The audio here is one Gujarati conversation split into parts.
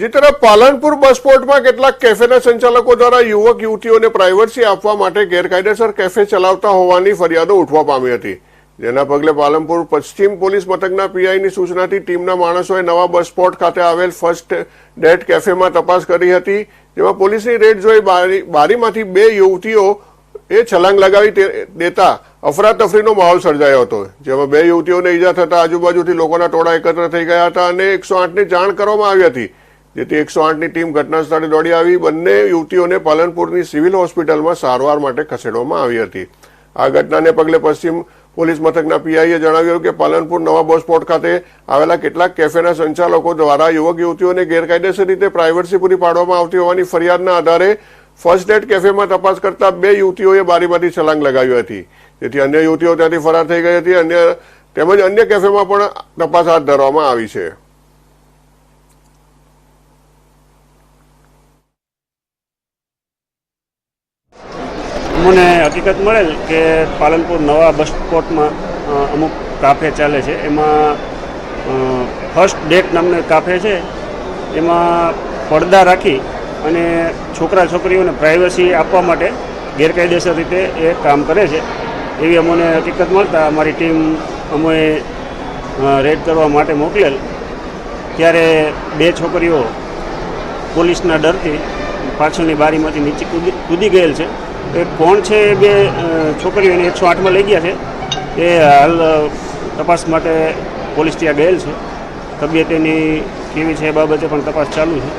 બીજી તરફ પાલનપુર બસ પોર્ટમાં કેટલાક કેફેના સંચાલકો દ્વારા યુવક યુવતીઓને પ્રાઇવસી આપવા માટે ગેરકાયદેસર કેફે ચલાવતા હોવાની ફરિયાદો ઉઠવા પામી હતી. જેના પગલે પાલનપુર પશ્ચિમ પોલીસ મથકના પીઆઈની સૂચનાથી ટીમના માણસોએ નવા બસ પોર્ટ ખાતે આવેલ ફર્સ્ટ ડેટ કેફેમાં તપાસ કરી હતી, જેમાં પોલીસની રેડ જોઈ બારી- બારીમાંથી બે યુવતીઓ એ છલાંગ લગાવી દેતા અફરાતફરીનો માહોલ સર્જાયો હતો, જેમાં બે યુવતીઓને ઈજા થતા આજુબાજુથી લોકોના ટોળા એકત્ર થઈ ગયા હતા અને એકસો આઠની જાણ કરવામાં આવી હતી. જેથી એકસો આઠની ટીમ ઘટના સ્થળે દોડી આવી. બંને યુવતીઓને પાલનપુરની સિવિલ હોસ્પિટલમાં સારવાર માટે ખસેડવામાં આવી હતી. આ ઘટનાને પગલે પશ્ચિમ પોલીસ મથકના પીઆઈએ જણાવ્યું કે પાલનપુર નવા બસ પોર્ટ ખાતે આવેલા કેટલાક કેફેના સંચાલકો દ્વારા યુવક યુવતીઓને ગેરકાયદેસર રીતે પ્રાઇવસી પૂરી પાડવામાં આવતી હોવાની ફરિયાદના આધારે ફર્સ્ટ એડ કેફેમાં તપાસ કરતા બે યુવતીઓએ બારીમાંથી છલાંગ લગાવી હતી. જેથી અન્ય યુવતીઓ ત્યાંથી ફરાર થઈ ગઈ હતી. અન્ય તેમજ અન્ય કેફેમાં પણ તપાસ હાથ ધરવામાં આવી છે. મને હકીકત મળેલ કે પાલનપુર નવા બસ સ્પોટમાં અમુક કાફે ચાલે છે. એમાં ફર્સ્ટ ડેટ નામનો કાફે છે. એમાં પડદા રાખી અને છોકરા છોકરીઓને પ્રાઇવસી આપવા માટે ગેરકાયદેસર રીતે એ કામ કરે છે. એવી અમને હકીકત મળતા અમારી ટીમ અમે રેડ કરવા માટે મોકલેલ. ત્યારે બે છોકરીઓ પોલીસના ડરથી પાછળની બારીમાંથી નીચે કૂદી કૂદી ગયેલ છે. એ કોણ છે એ બે છોકરીઓ એને એકસો આઠમાં લઈ ગયા છે. એ હાલ તપાસ માટે પોલીસ ત્યાં ગયેલ છે. તબિયત એની કેવી છે એ બાબતે પણ તપાસ ચાલુ છે.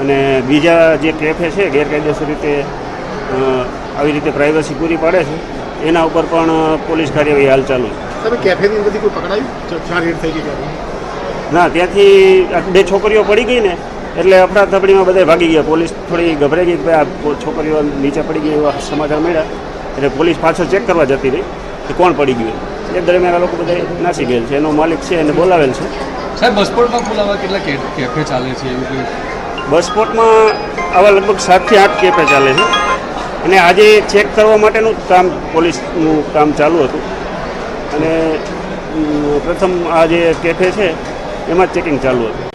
અને બીજા જે કેફે છે ગેરકાયદેસર રીતે આવી રીતે પ્રાઇવસી પૂરી પાડે છે એના ઉપર પણ પોલીસ કાર્યવાહી હાલ ચાલુ છે. તમે કેફેની અંદરથી કોઈ પકડાયું? ચાર રેડ થઈ ગઈ ના ત્યાંથી બે છોકરીઓ પડી ગઈ ને એટલે અફડાતફડીમાં બધા ભાગી ગયા. પોલીસ થોડી ગભરાઈ ગઈ કે ભાઈ આ છોકરીઓ નીચે પડી ગઈ એવા સમાચાર મળ્યા. એટલે પોલીસ પાછળ ચેક કરવા જતી રહી કે કોણ પડી ગયું એ દરમિયાન આ લોકો બધા નાસી ગયેલ છે. એનો માલિક છે એને બોલાવેલ છે. સાહેબ બસપોર્ટમાં બોલાવવા કેટલા કેફે ચાલે છે એવું કંઈ? બસપોર્ટમાં આવા લગભગ સાતથી આઠ કેફે ચાલે છે. અને આજે ચેક કરવા માટેનું કામ પોલીસનું કામ ચાલુ હતું. અને પ્રથમ આ જે કેફે છે એમાં ચેકિંગ ચાલુ હતું.